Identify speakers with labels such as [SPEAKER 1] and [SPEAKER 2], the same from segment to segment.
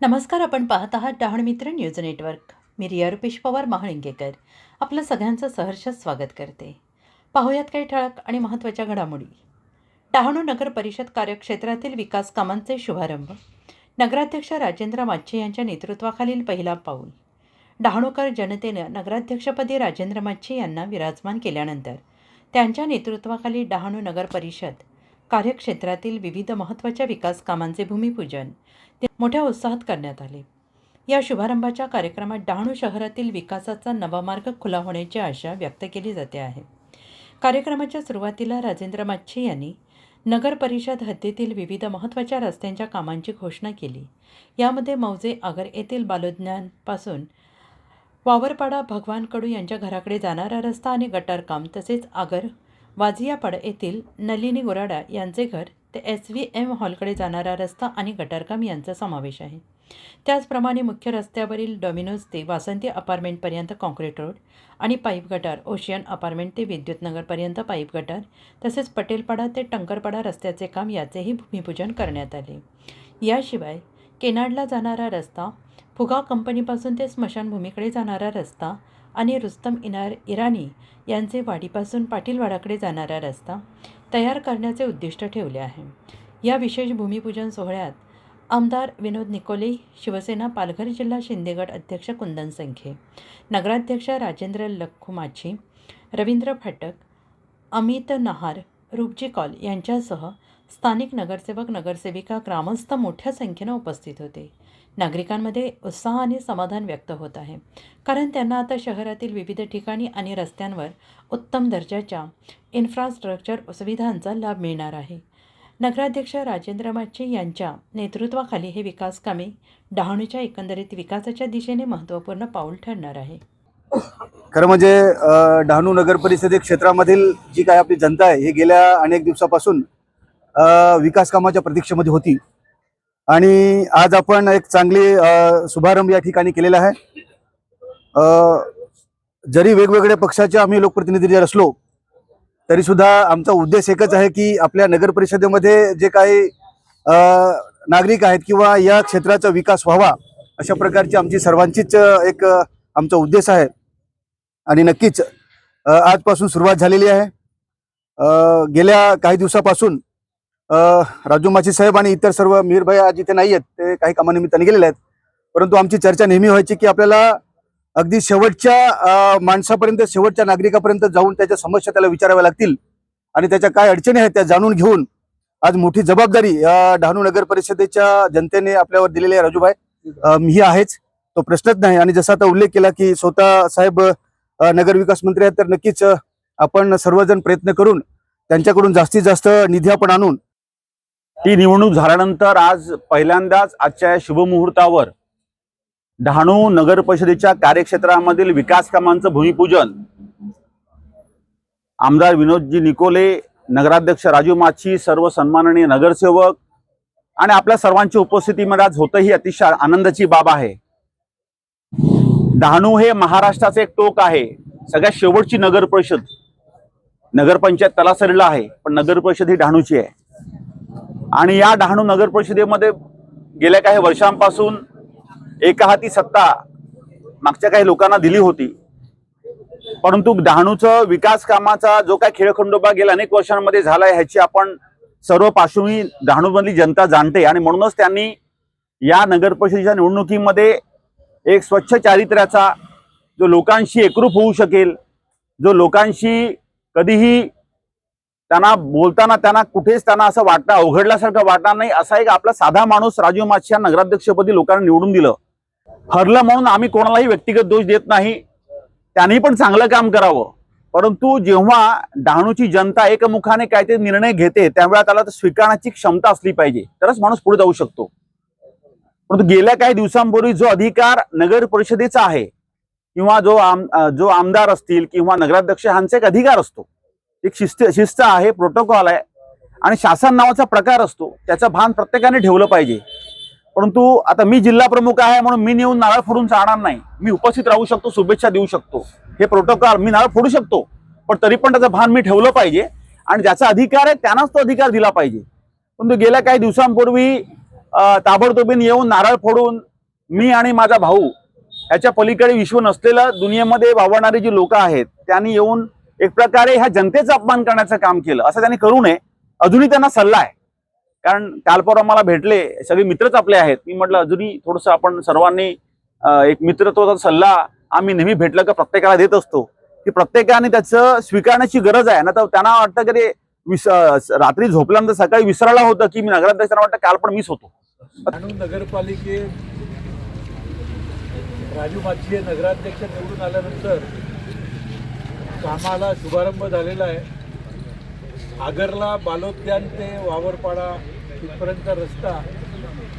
[SPEAKER 1] नमस्कार आपण पाहत आहात डहाण मित्र न्यूज नेटवर्क. मी रिया रुपेश पवार महाळिंगेकर. आपलं सगळ्यांचं सहर्ष स्वागत करते. पाहूयात काही ठळक आणि महत्त्वाच्या घडामोडी. डहाणू नगर परिषद कार्यक्षेत्रातील विकास कामांचे शुभारंभ. नगराध्यक्ष राजेंद्र माच्छे यांच्या नेतृत्वाखालील पहिला पाऊल. डहाणूकर जनतेनं नगराध्यक्षपदी राजेंद्र माच्छे यांना विराजमान केल्यानंतर त्यांच्या नेतृत्वाखाली डहाणू नगर परिषद कार्यक्षेत्रातील विविध महत्त्वाच्या विकास कामांचे भूमिपूजन ते मोठ्या उत्साहात करण्यात आले. या शुभारंभाच्या कार्यक्रमात डहाणू शहरातील विकासाचा नवा मार्ग खुला होण्याची आशा व्यक्त केली जाते आहे. कार्यक्रमाच्या सुरुवातीला राजेंद्र माच्छे यांनी नगर परिषद हद्दीतील विविध महत्त्वाच्या रस्त्यांच्या कामांची घोषणा केली. यामध्ये मौजे आगर येथील बालोज्ञानपासून वावरपाडा भगवान कडू यांच्या घराकडे जाणारा रस्ता आणि गटार काम तसेच आगर वाझियापाडा येथील नलिनी गोराडा यांचे घर ते एस व्ही एम हॉलकडे जाणारा रस्ता आणि गटारकाम यांचा समावेश आहे. त्याचप्रमाणे मुख्य रस्त्यावरील डॉमिनोज ते वासंती अपार्टमेंटपर्यंत कॉन्क्रीट रोड आणि पाईप गटार ओशियन अपार्टमेंट ते विद्युतनगरपर्यंत पाईप गटार तसेच पटेलपाडा ते टंकरपाडा रस्त्याचे काम याचेही भूमिपूजन करण्यात आले. याशिवाय केनाडला जाणारा रस्ता फुगा कंपनीपासून ते स्मशानभूमीकडे जाणारा रस्ता आणि रुस्तम इनार इराणी यांचे वाडीपासून पाटीलवाडाकडे जाणारा रस्ता तयार करण्याचे उद्दिष्ट ठेवले आहे. या विशेष भूमिपूजन सोहळ्यात आमदार विनोद निकोले शिवसेना पालघर जिल्हा शिंदेगड अध्यक्ष कुंदन संखे नगराध्यक्ष राजेंद्र लखुमाची रवींद्र फाटक अमित नहार रूपजी कॉल यांच्यासह स्थानिक नगरसेवक नगरसेविका ग्रामस्थ मोठ्या संख्येनं उपस्थित होते. नागरिकांमध्ये उत्साह आणि समाधान व्यक्त होत आहे. कारण त्यांना आता शहरातील विविध ठिकाणी आणि रस्त्यांवर उत्तम दर्जाच्या इन्फ्रास्ट्रक्चर सुविधांचा लाभ मिळणार आहे. नगराध्यक्ष राजेंद्र माच्छे यांच्या नेतृत्वाखाली हे विकास कामे डहाणूच्या एकंदरीत विकासाच्या दिशेने महत्त्वपूर्ण पाऊल ठरणार आहे.
[SPEAKER 2] खरं म्हणजे डहाणू नगर परिषदे क्षेत्रामधील जी काय आपली जनता आहे ही गेल्या अनेक दिवसापासून विकास कामाच्या प्रतीक्षेमध्ये होती. आणि आज आपण एक चांगली शुभारंभ या ठिकाणी केलेला आहे. जरी वेगवेगळ्या पक्षाचे आम्ही लोकप्रतिनिधी जर असलो तरी सुद्धा आमचा उद्देश एकच आहे की आपल्या नगर परिषदेमध्ये जे काही नागरिक आहेत किंवा या क्षेत्राचा विकास व्हावा अशा प्रकारची आमची सर्वांचीच एक आमचा उद्देश आहे. आणि नक्कीच आजपासून सुरुवात झालेली आहे. गेल्या काही दिवसापासून राजू माची साहेब आणि इतर सर्व मीरभाई आज इथे नाही आहेत ते काही कामानिमित्ताने गेलेले आहेत. परंतु आमची चर्चा नेहमी व्हायची की आपल्याला अगदी शेवटच्या माणसापर्यंत शेवटच्या नागरिकापर्यंत जाऊन त्याच्या समस्या त्याला विचाराव्या लागतील आणि त्याच्या काय अडचणी आहेत त्या जाणून घेऊन आज मोठी जबाबदारी या डहाणू नगर परिषदेच्या जनतेने आपल्यावर दिलेली आहे राजूभाई. मी ही आहेच तो प्रश्नच नाही. आणि जसा आता उल्लेख केला की स्वतः साहेब नगरविकास नगर विकास मंत्री आहेत तर नक्कीच आपण सर्वजण प्रयत्न करून त्यांच्याकडून जास्तीत जास्त निधी आपण आणून
[SPEAKER 3] ती निवडणूक झाल्यानंतर आज पहिल्यांदाच आजच्या या शुभमुहूर्तावर डहाणू नगर परिषदेच्या कार्यक्षेत्रामधील विकास कामांचं भूमिपूजन आमदार विनोदजी निकोले नगराध्यक्ष राजू माची सर्व सन्माननीय नगरसेवक आणि आपल्या सर्वांच्या उपस्थितीमध्ये आज होतं ही अतिशय आनंदाची बाब आहे. डहाणू हे महाराष्ट्राचे एक टोक आहे. सगळ्यात शेवटची नगर परिषद. नगरपंचायत तलासरीला आहे पण नगर परिषद ही डहाणूची आहे. आणि या डहाणू नगर परिषदेमध्ये गेल्या काही वर्षांपासून एका हाती सत्ता मागच्या काही लोकांना दिली होती. परंतु डहाणूचं विकास कामाचा जो काय खेळखंडोबा गेल्या अनेक वर्षांमध्ये झाला ह्याची आपण सर्व पार्श्वभूमी डहाणूमधली जनता जाणते. आणि म्हणूनच त्यांनी या नगर परिषदेच्या निवडणुकीमध्ये एक स्वच्छ चारित्र्याचा जो लोकांशी एकरूप होऊ शकेल जो लोकांशी कधीही त्यांना बोलताना त्यांना कुठेच त्यांना असं वाटतं अवघडल्यासारखं वाटणार नाही. असा एक आपला साधा माणूस राजीव माच्छी नगराध्यक्षपदी लोकांना निवडून दिलं. हरलं म्हणून आम्ही कोणालाही व्यक्तिगत दोष देत नाही. त्यांनी पण चांगलं काम करावं. परंतु जेव्हा डहाणूची जनता एकमुखाने काहीतरी निर्णय घेते त्यावेळेला त्याला स्वीकारण्याची क्षमता असली पाहिजे. तरच माणूस पुढे जाऊ शकतो. परंतु गेल्या काही दिवसांपूर्वी जो अधिकार नगर परिषदेचा आहे किंवा जो आम जो आमदार असतील किंवा नगराध्यक्ष ह्यांचा एक अधिकार असतो. एक शिस्त शिस्त आहे प्रोटोकॉल आहे. आणि शासन नावाचा प्रकार असतो. त्याचं भान प्रत्येकाने ठेवलं पाहिजे. परंतु आता मी जिल्हा प्रमुख आहे म्हणून मी नेऊन नारळ फोडून जाणार नाही. मी उपस्थित राहू शकतो शुभेच्छा देऊ शकतो. हे प्रोटोकॉल मी नारळ फोडू शकतो. पण तरी पण त्याचं भान मी ठेवलं पाहिजे. आणि ज्याचा अधिकार आहे त्यांनाच तो अधिकार दिला पाहिजे. परंतु गेल्या काही दिवसांपूर्वी ताबडतोबीन येऊन नारळ फोडून मी आणि माझा भाऊ याच्या पलीकडे विश्व नसलेलं दुनियेमध्ये वावरणारी जी लोक आहेत त्यांनी येऊन एक प्रकारे ह्या जनतेचं अपमान करण्याचं काम केलं. असं त्यांनी करू नये. अजूनही त्यांना सल्ला आहे. कारण काल परवा मला भेटले सगळे मित्रच आपले आहेत. मी म्हटलं अजूनही थोडंसं आपण सर्वांनी एक मित्रत्वाचा सल्ला आम्ही नेहमी भेटलं का प्रत्येकाला देत असतो. की प्रत्येकाने त्याचं स्वीकारण्याची गरज आहे. ना तर त्यांना वाटतं की विस रात्री झोपल्यानंतर सकाळी विसरायला होतं की मी नगराध्यक्ष त्यांना वाटतं काल पण मीच होतो.
[SPEAKER 4] डहाणू नगरपालिकेत राजू माछी हे नगराध्यक्ष निवडून आल्यानंतर कामाला शुभारंभ झालेला आहे. आगरला बालोद्यान ते वावरपाडा इथपर्यंत रस्ता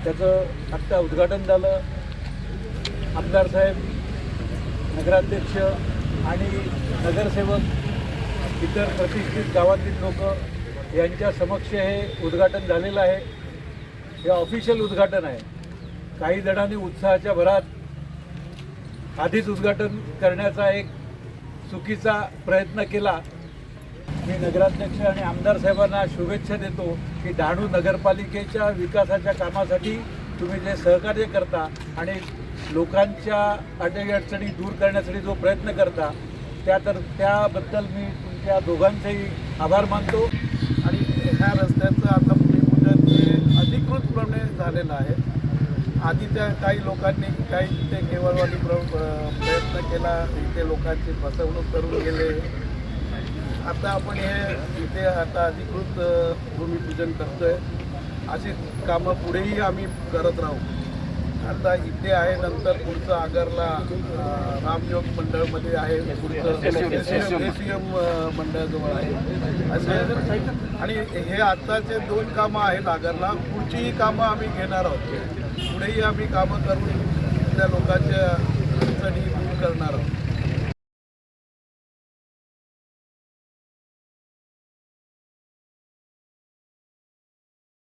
[SPEAKER 4] त्याचं आत्ता उद्घाटन झालं. आमदार साहेब नगराध्यक्ष आणि नगरसेवक इतर प्रतिष्ठित गावातील लोक यांच्या समक्ष हे उद्घाटन झालेलं आहे. हे ऑफिशियल उद्घाटन आहे. काही जणांनी उत्साहाच्या भरात आधीच उद्घाटन करण्याचा एक चुकीचा प्रयत्न केला मी नगराध्यक्ष आणि आमदार साहेबांना शुभेच्छा देतो की डहाणू नगरपालिकेच्या विकासाच्या कामासाठी तुम्ही जे सहकार्य करता आणि लोकांच्या अडचणी अडचणी दूर करण्यासाठी जो प्रयत्न करता त्या तर त्याबद्दल मी तुमच्या दोघांचेही आभार मानतो.
[SPEAKER 5] आणि ह्या रस्त्याचं आता पुढे हे अधिकृतपणे झालेलं आहे. आधी त्या काही लोकांनी काही तिथे केवळवादी प्र प्रयत्न केला इथे लोकांची फसवणूक करून गेले. आता आपण हे इथे आता अधिकृत भूमिपूजन करतोय. अशी कामं पुढेही आम्ही करत राहू. आता इथे आहे नंतर पुढचं आगरला रामयोग मंडळमध्ये आहे पुढचं एस एम मंडळाजवळ आहे. असे आणि हे आत्ताचे दोन कामं आहेत आगरला. पुढचीही कामं आम्ही घेणार आहोत. पुढेही आम्ही कामं करून त्या लोकांच्या अडचणी दूर करणार आहोत.